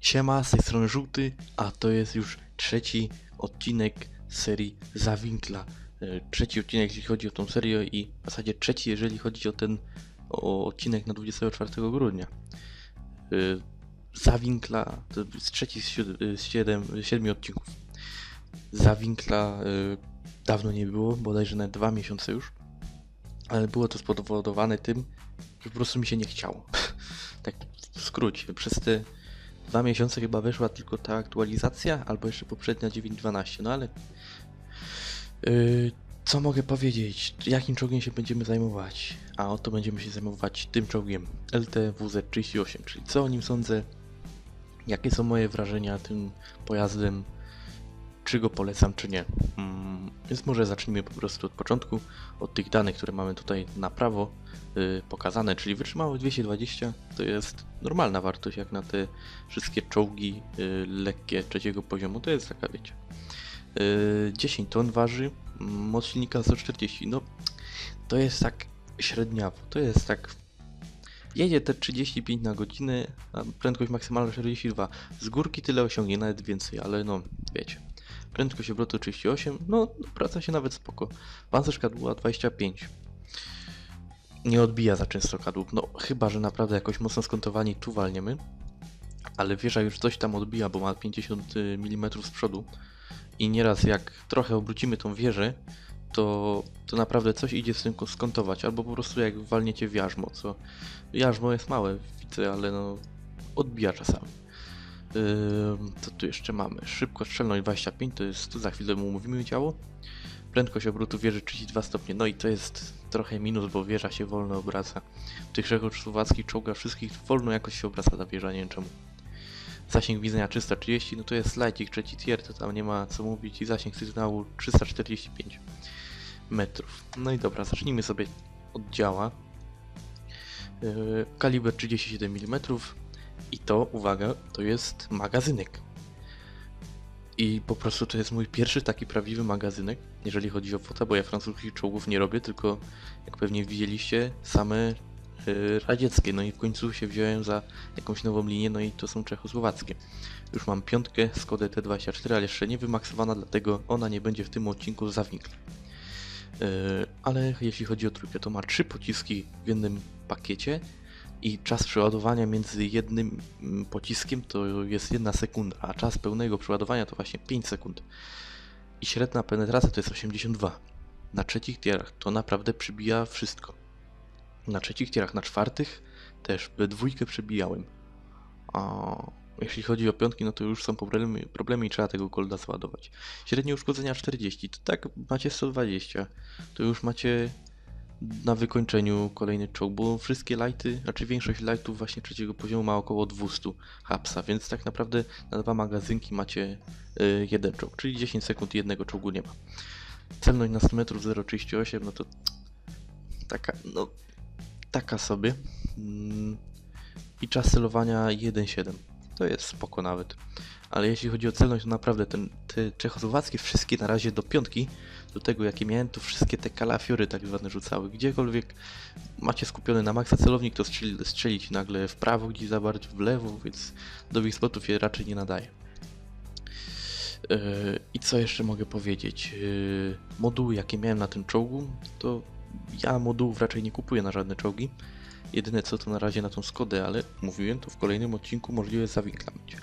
Siema, z tej strony Żółty, a to jest już trzeci odcinek serii Zawinkla. E, Trzeci odcinek, jeśli chodzi o tą serię i w zasadzie trzeci, jeżeli chodzi o ten o odcinek na 24 grudnia. E, Zawinkla to jest trzeci z, siedem, z siedmiu odcinków. Zawinkla e, dawno nie było, bodajże na dwa miesiące już, ale było to spowodowane tym, że po prostu mi się nie chciało. tak w skrócie, przez te dwa miesiące chyba weszła tylko ta aktualizacja, albo jeszcze poprzednia 9.12, no ale yy, co mogę powiedzieć? Jakim czołgiem się będziemy zajmować? A oto będziemy się zajmować tym czołgiem LTWZ-38, czyli co o nim sądzę, jakie są moje wrażenia tym pojazdem, czy go polecam, czy nie. Mm, więc może zacznijmy po prostu od początku, od tych danych, które mamy tutaj na prawo y, pokazane, czyli wytrzymałość 220 to jest normalna wartość jak na te wszystkie czołgi y, lekkie trzeciego poziomu, to jest taka wiecie. Y, 10 ton waży, moc silnika 140, no to jest tak średniawo, to jest tak jedzie te 35 na godzinę, a prędkość maksymalna 42. Z górki tyle osiągnie, nawet więcej, ale no wiecie. Prędkość obrotu 38, no praca się nawet spoko. Pancerz kadłuba 25 nie odbija za często kadłub. No chyba, że naprawdę jakoś mocno skontowani tu walniemy. Ale wieża już coś tam odbija, bo ma 50 mm z przodu. I nieraz jak trochę obrócimy tą wieżę, to, to naprawdę coś idzie z tym skontować. Albo po prostu jak walniecie w jarzmo, co jarzmo jest małe, widzę, ale no odbija czasami. Co tu jeszcze mamy? Szybko strzelność 25, to jest, tu za chwilę mu mówimy działo. Prędkość obrotu wieży 32 stopnie, no i to jest trochę minus, bo wieża się wolno obraca. W tych czechosłowackich czołgach wszystkich wolno jakoś się obraca ta wieża, nie wiem czemu. Zasięg widzenia 330, no to jest slajcik trzeci tier, to tam nie ma co mówić i zasięg sygnału 345 metrów. No i dobra, zacznijmy sobie od działa. Yy, kaliber 37 mm i to, uwaga, to jest magazynek. I po prostu to jest mój pierwszy taki prawdziwy magazynek, jeżeli chodzi o fotę, bo ja francuskich czołgów nie robię, tylko jak pewnie widzieliście, same y, radzieckie. No i w końcu się wziąłem za jakąś nową linię, no i to są czechosłowackie. Już mam piątkę Skodę T24, ale jeszcze nie wymaksowana, dlatego ona nie będzie w tym odcinku zawnikła. Y, ale jeśli chodzi o trójkę, to ma trzy pociski w jednym pakiecie i czas przeładowania między jednym mm, pociskiem to jest jedna sekunda, a czas pełnego przeładowania to właśnie 5 sekund. I średnia penetracja to jest 82. Na trzecich tierach to naprawdę przybija wszystko. Na trzecich tierach, na czwartych też we dwójkę przebijałem. A jeśli chodzi o piątki, no to już są problemy, problemy i trzeba tego golda załadować. Średnie uszkodzenia 40, to tak macie 120. To już macie na wykończeniu kolejny czołg, bo wszystkie lighty, znaczy większość lightów właśnie trzeciego poziomu ma około 200 hapsa, więc tak naprawdę na dwa magazynki macie y, jeden czołg, czyli 10 sekund jednego czołgu nie ma. Celność na 100 metrów 0,38, no to taka, no taka sobie. Mm, I czas celowania 1,7. To jest spoko nawet. Ale jeśli chodzi o celność, to naprawdę ten, te czechosłowackie wszystkie na razie do piątki, do tego jakie miałem, to wszystkie te kalafiory tak zwane rzucały. Gdziekolwiek macie skupiony na maksa celownik, to strzeli, strzelić nagle w prawo, gdzieś za bardzo w lewo, więc do ich spotów się raczej nie nadaje. Yy, I co jeszcze mogę powiedzieć? Yy, Moduły jakie miałem na tym czołgu, to ja modułów raczej nie kupuję na żadne czołgi. Jedyne co to na razie na tą Skodę, ale mówiłem, to w kolejnym odcinku możliwe zawinklamć.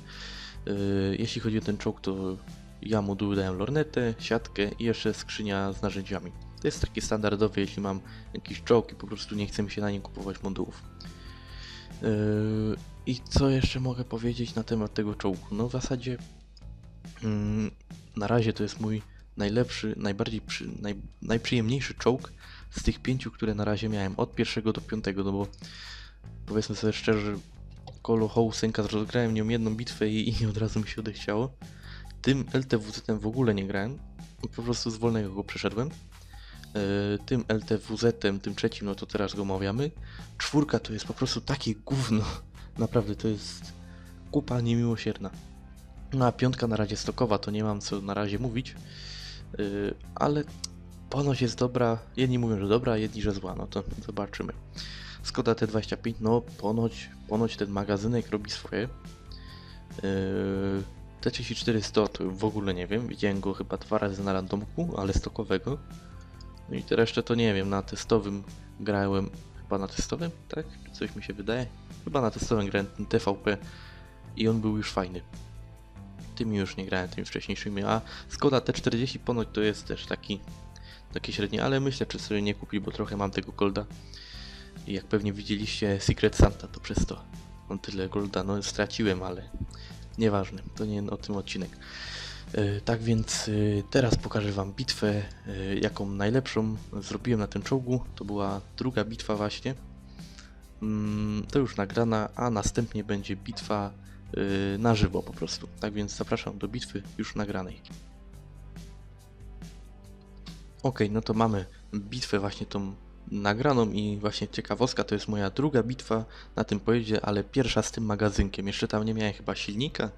Yy, Jeśli chodzi o ten czołg, to ja moduły dałem lornetę, siatkę i jeszcze skrzynia z narzędziami. To jest takie standardowe, jeśli mam jakiś czołg i po prostu nie chcę mi się na nim kupować modułów. Yy, I co jeszcze mogę powiedzieć na temat tego czołgu? No w zasadzie mm, na razie to jest mój najlepszy, najbardziej przy, naj, najprzyjemniejszy czołg z tych pięciu, które na razie miałem od pierwszego do piątego, no bo powiedzmy sobie szczerze, Kolo Hołsenka rozgrałem nią jedną bitwę i, i od razu mi się odechciało. Tym LTWZ-em w ogóle nie grałem, po prostu z wolnego go przeszedłem. Yy, tym LTWZ-em, tym trzecim, no to teraz go omawiamy. Czwórka to jest po prostu takie gówno. Naprawdę, to jest kupa niemiłosierna. No a piątka na razie stokowa, to nie mam co na razie mówić. Yy, ale ponoć jest dobra. Jedni mówią, że dobra, jedni, że zła. No to zobaczymy. Skoda T25, no ponoć, ponoć ten magazynek robi swoje. Yy, T3400 to w ogóle nie wiem, widziałem go chyba dwa razy na randomku, ale stokowego. No i te resztę to nie wiem, na testowym grałem, chyba na testowym, tak? Coś mi się wydaje. Chyba na testowym grałem ten TVP i on był już fajny. Tymi już nie grałem, tymi wcześniejszymi, a Skoda T40 ponoć to jest też taki, taki średni, ale myślę, czy sobie nie kupić, bo trochę mam tego golda. I jak pewnie widzieliście Secret Santa, to przez to mam tyle golda, no straciłem, ale nieważne, to nie o tym odcinek. E, Tak więc e, teraz pokażę Wam bitwę, e, jaką najlepszą zrobiłem na tym czołgu. To była druga bitwa właśnie. Mm, To już nagrana, a następnie będzie bitwa na żywo po prostu. Tak więc zapraszam do bitwy już nagranej. Ok, no to mamy bitwę właśnie tą nagraną i właśnie ciekawostka, to jest moja druga bitwa na tym pojeździe, ale pierwsza z tym magazynkiem. Jeszcze tam nie miałem chyba silnika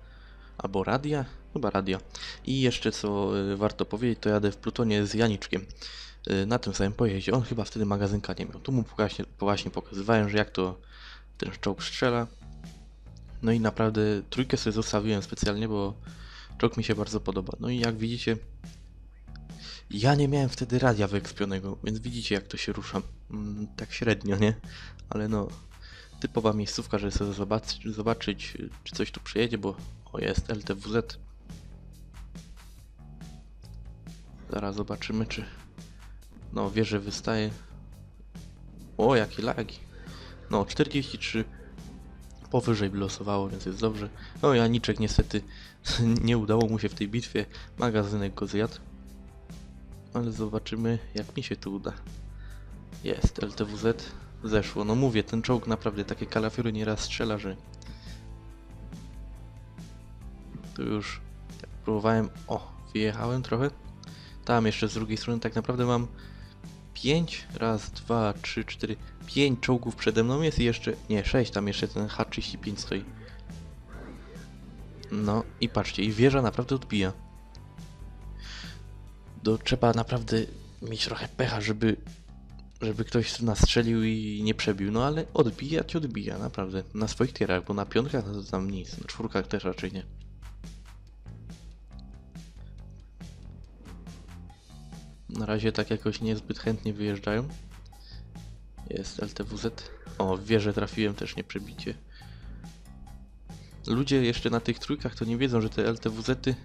albo radia, chyba radia. I jeszcze co y, warto powiedzieć, to jadę w Plutonie z Janiczkiem y, na tym samym pojeździe. On chyba wtedy magazynka nie miał. Tu mu właśnie, właśnie pokazywałem, że jak to ten czołg strzela. No i naprawdę trójkę sobie zostawiłem specjalnie, bo czołg mi się bardzo podoba. No i jak widzicie, ja nie miałem wtedy radia wyekspionego, więc widzicie jak to się rusza. Mm, tak średnio, nie? Ale no, typowa miejscówka, żeby sobie zobaczyć, zobaczyć czy coś tu przyjedzie, bo o jest LTWZ. Zaraz zobaczymy, czy... No, wieże wystaje. O, jakie lagi. No, 43 powyżej wylosowało, więc jest dobrze. No, Janiczek niestety nie udało mu się w tej bitwie. Magazynek go zjadł. Ale zobaczymy, jak mi się tu uda. Jest, LTWZ zeszło. No mówię, ten czołg naprawdę takie kalafiury nieraz strzela, że... Tu już tak próbowałem... O, wyjechałem trochę. Tam jeszcze z drugiej strony tak naprawdę mam 5, raz, dwa, trzy, cztery, pięć czołgów przede mną jest i jeszcze, nie, 6, tam jeszcze ten H35 stoi. No i patrzcie, i wieża naprawdę odbija. Do, trzeba naprawdę mieć trochę pecha, żeby, żeby ktoś nas strzelił i nie przebił, no ale odbijać odbija, naprawdę. Na swoich tierach, bo na piątkach to tam nic, na czwórkach też raczej nie. Na razie tak jakoś niezbyt chętnie wyjeżdżają. Jest LTWZ. O, w wieżę trafiłem też nie przebicie. Ludzie jeszcze na tych trójkach to nie wiedzą, że te LTWZ-y...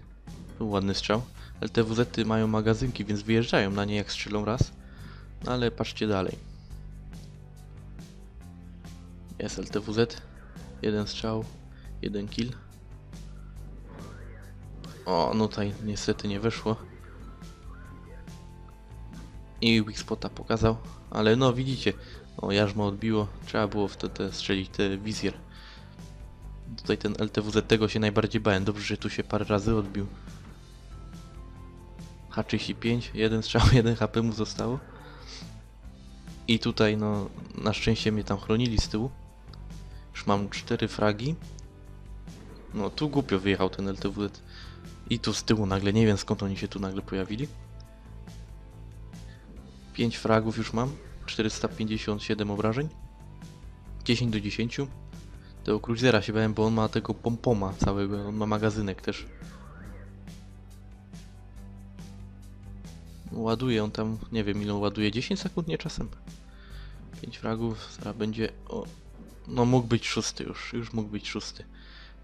Ładny strzał. LTWZ-y mają magazynki, więc wyjeżdżają na nie jak strzelą raz. No ale patrzcie dalej. Jest LTWZ. Jeden strzał. Jeden kill. O, no tutaj niestety nie wyszło. I Wixpota pokazał, ale no widzicie, o jarzmo odbiło, trzeba było wtedy strzelić te wizjer. Tutaj ten LTWZ tego się najbardziej bałem, dobrze, że tu się parę razy odbił. H35, jeden strzał, jeden HP mu zostało. I tutaj no, na szczęście mnie tam chronili z tyłu. Już mam cztery fragi. No tu głupio wyjechał ten LTWZ. I tu z tyłu nagle, nie wiem skąd oni się tu nagle pojawili. 5 fragów już mam, 457 obrażeń, 10 do 10. Tego Cruisera się bałem, bo on ma tego pompoma całego, on ma magazynek też. Ładuje on tam, nie wiem ile ładuje, 10 sekund nie czasem. 5 fragów, zaraz będzie, o, no mógł być szósty już, już mógł być szósty.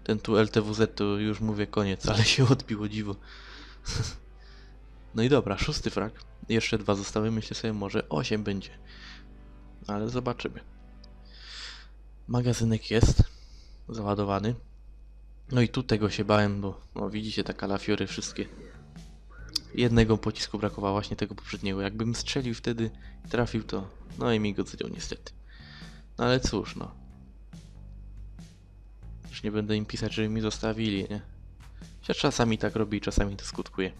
Ten tu LTWZ to już mówię koniec, ale się odbiło dziwo. No i dobra, szósty frag. Jeszcze dwa zostały, myślę sobie może 8 będzie. Ale zobaczymy. Magazynek jest załadowany. No i tu tego się bałem, bo no, widzicie te kalafiory wszystkie. Jednego pocisku brakowało właśnie tego poprzedniego. Jakbym strzelił wtedy i trafił to, no i mi go zdjął niestety. No ale cóż, no. Już nie będę im pisać, żeby mi zostawili, nie? Chociaż czasami tak robi czasami to skutkuje.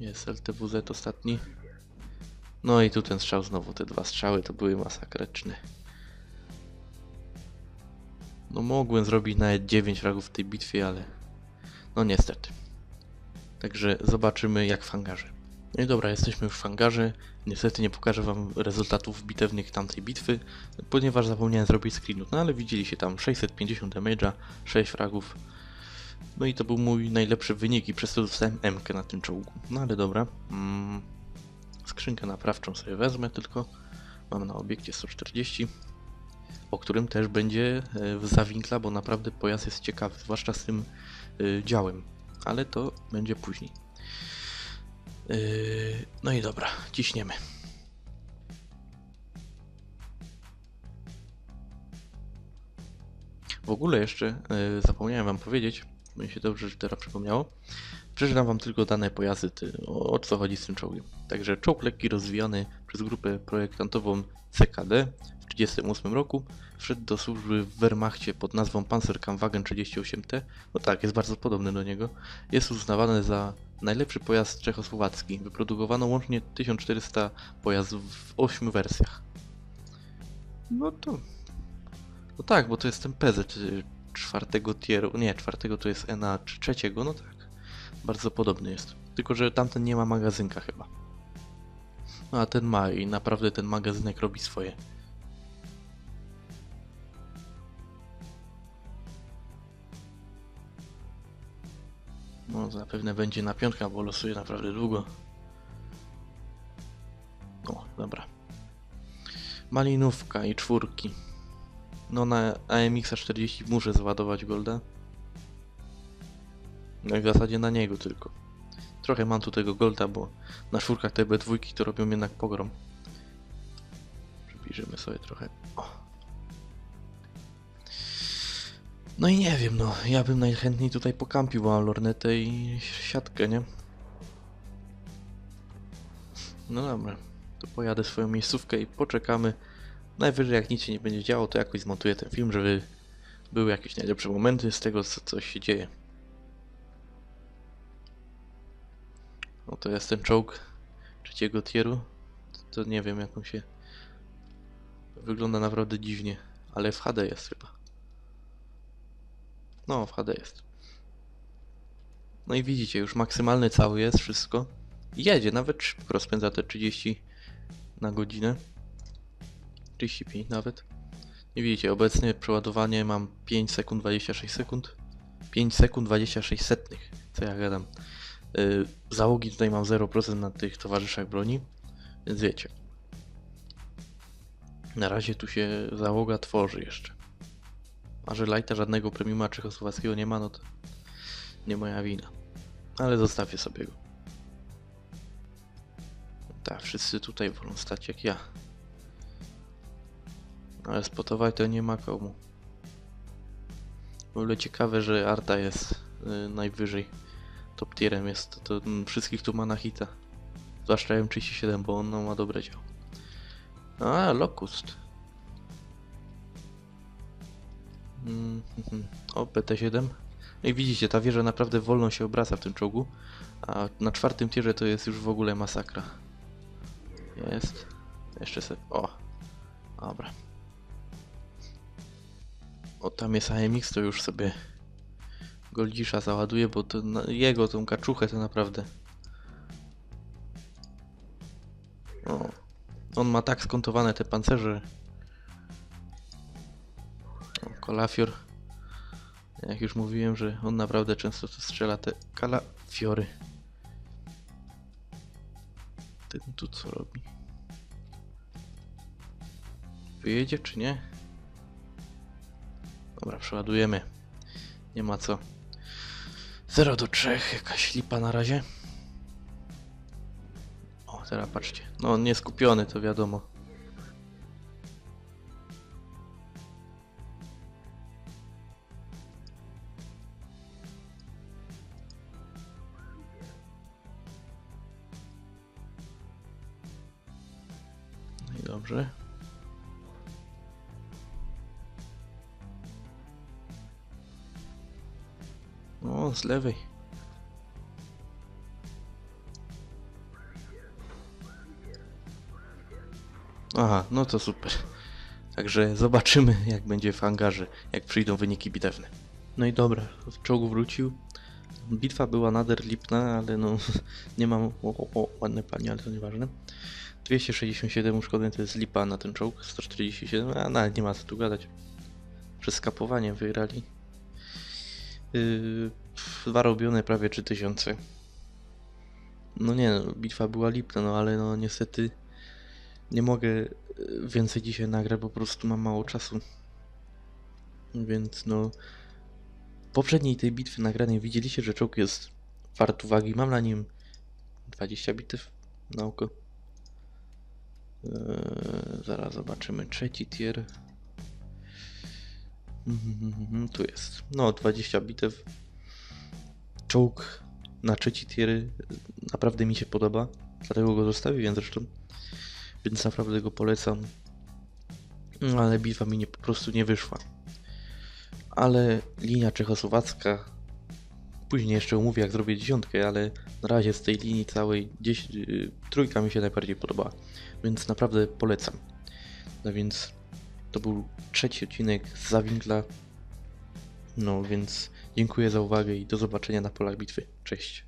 Jest LTWZ ostatni. No i tu ten strzał znowu, te dwa strzały to były masakryczne. No mogłem zrobić nawet 9 fragów w tej bitwie, ale no niestety. Także zobaczymy jak w hangarze. No i dobra, jesteśmy już w hangarze. Niestety nie pokażę wam rezultatów bitewnych tamtej bitwy, ponieważ zapomniałem zrobić screenów. No ale widzieliście tam 650 damage'a, 6 fragów. No i to był mój najlepszy wynik i przez to dostałem M na tym czołgu. No ale dobra. Mm, skrzynkę naprawczą sobie wezmę tylko. Mam na obiekcie 140, o którym też będzie e, w zawinkla, bo naprawdę pojazd jest ciekawy, zwłaszcza z tym e, działem. Ale to będzie później. Yy, No i dobra, ciśniemy. W ogóle jeszcze zapomniałem wam powiedzieć, mi się dobrze że teraz przypomniało. Przeczytam wam tylko dane pojazdy, o, o co chodzi z tym czołgiem. Także czołg lekki rozwijany przez grupę projektantową CKD w 1938 roku wszedł do służby w Wehrmachcie pod nazwą Panzerkampfwagen 38T. No tak, jest bardzo podobny do niego. Jest uznawany za najlepszy pojazd czechosłowacki. Wyprodukowano łącznie 1400 pojazdów w 8 wersjach. No to... No tak, bo to jest ten PZ y, czwartego tieru, nie, czwartego to jest NA czy trzeciego, no tak. Bardzo podobny jest. Tylko, że tamten nie ma magazynka chyba. No a ten ma i naprawdę ten magazynek robi swoje. No zapewne będzie na piątka, bo losuje naprawdę długo. O, dobra. Malinówka i czwórki. No na AMX 40 muszę załadować golda. No i w zasadzie na niego tylko. Trochę mam tu tego golda, bo na czwórkach te B2 to robią jednak pogrom. Przybliżymy sobie trochę. O. No i nie wiem, no, ja bym najchętniej tutaj pokampił, bo mam lornetę i siatkę, nie? No dobra, to pojadę swoją miejscówkę i poczekamy. Najwyżej jak nic się nie będzie działo, to jakoś zmontuję ten film, żeby były jakieś najlepsze momenty z tego, co, co się dzieje. No to jest ten czołg trzeciego tieru. To, to nie wiem jak on się... Wygląda naprawdę dziwnie, ale w HD jest chyba. No, w HD jest. No i widzicie, już maksymalny cały jest, wszystko. Jedzie, nawet szybko rozpędza te 30 na godzinę. 35 nawet. I widzicie, obecnie przeładowanie mam 5 sekund 26 sekund. 5 sekund 26 setnych. Co ja gadam. Yy, załogi tutaj mam 0% na tych towarzyszach broni. Więc wiecie. Na razie tu się załoga tworzy jeszcze. A że lighta żadnego premiuma czechosłowackiego nie ma, no to nie moja wina. Ale zostawię sobie go. Tak, wszyscy tutaj wolą stać jak ja. Ale spotować to nie ma komu. W ogóle ciekawe, że Arta jest y, najwyżej. Top tierem jest. To, to mm, wszystkich tu ma na hita. Zwłaszcza M37, bo on no, ma dobre dział. A, Locust. Mm, mhm. O, PT7. No i widzicie, ta wieża naprawdę wolno się obraca w tym czołgu. A na czwartym tierze to jest już w ogóle masakra. Jest. Jeszcze sobie. O. Dobra. O, tam jest AMX, to już sobie Goldzisza załaduje, bo to jego tą kaczuchę to naprawdę. O. On ma tak skontowane te pancerze. O, Kalafior. Jak już mówiłem, że on naprawdę często to strzela te kalafiory. Ten tu co robi? Wyjedzie czy nie? Dobra, przeładujemy. Nie ma co. 0 do 3, jakaś lipa na razie. O, teraz patrzcie. No, on nie skupiony, to wiadomo. Lewej. Aha, no to super. Także zobaczymy, jak będzie w hangarze, jak przyjdą wyniki bitewne. No i dobra, czołg wrócił. bitwa była nader lipna, ale no nie mam. O, o, o ładne panie, ale to nieważne. 267 uszkodzeń to jest lipa na ten czołg, 147, a nawet nie ma co tu gadać. Przez skapowanie wygrali. Yy, dwa robione prawie 3000. No nie, no, bitwa była lipna, no ale no niestety nie mogę y, więcej dzisiaj nagrać, bo po prostu mam mało czasu. Więc no. Poprzedniej tej bitwy nagranej widzieliście, że czołg jest wart uwagi. Mam na nim 20 bitew na oko. Eee, zaraz zobaczymy trzeci tier. Mhm, Tu jest. No, 20 bitew. Czołg na trzeci tier naprawdę mi się podoba. Dlatego go zostawiłem zresztą. Więc naprawdę go polecam. No, ale bitwa mi nie, po prostu nie wyszła. Ale linia czechosłowacka. Później jeszcze umówię, jak zrobię dziesiątkę, ale na razie z tej linii całej y, trójka mi się najbardziej podoba. Więc naprawdę polecam. No więc to był trzeci odcinek z Zawinkla. No więc dziękuję za uwagę i do zobaczenia na polach bitwy. Cześć.